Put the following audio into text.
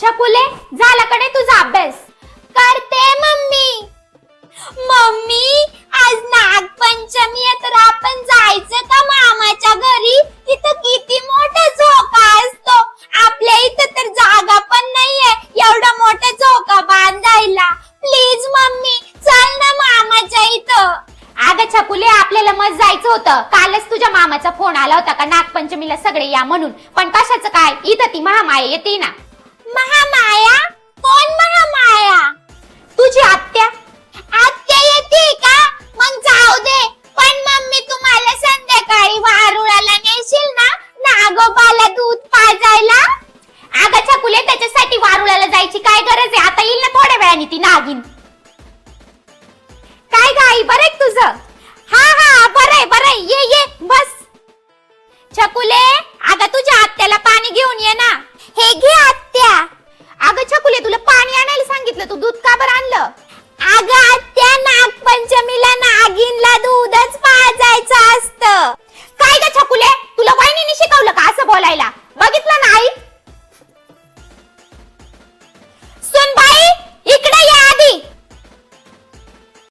छकुले झाला का नाही तुझा अभ्यास? करते मम्मी. मम्मी आज नागपंचमी आहे तर आपण जायचं का मामाच्या घरी? तिथं किती मोठा झोका असतो. आपल्या इथं तर जागा पण नाहीये एवढा मोठा झोका बांधायला. प्लीज मम्मी चल ना मामाच्या इथं. अगं छकुले आपल्याला मग जायचं होतं. कालच तुझ्या मामाचा फोन आला होता का नागपंचमीला सगळे या म्हणून. पण कशाचं काय? इथं ती महामाया येते ना. महामाया? कोण महामाया? तुझी आत्या? आत्या येते का? मग जाऊ दे. पण मम्मी तुम्हाला संध्याकाळी वारुळाला नेशील ना? नागोबाला दूध पाजायला? अगं छकुले त्याच्यासाठी वारुळाला जायची काय गरज आहे? आता येईल ना थोड्या वेळाने ती नागिन. काय गाई बरं आहे तुझं? हा हा बरं बरं ये ये बस. छकुले घेतलं तू दूध का बरं आणलं? अग आत्या नागपंचमीला नागिनला दूधच पाजायचं असतं. काय ग छकुले? तुला वहिनीने शिकवलं का असं बोलायला?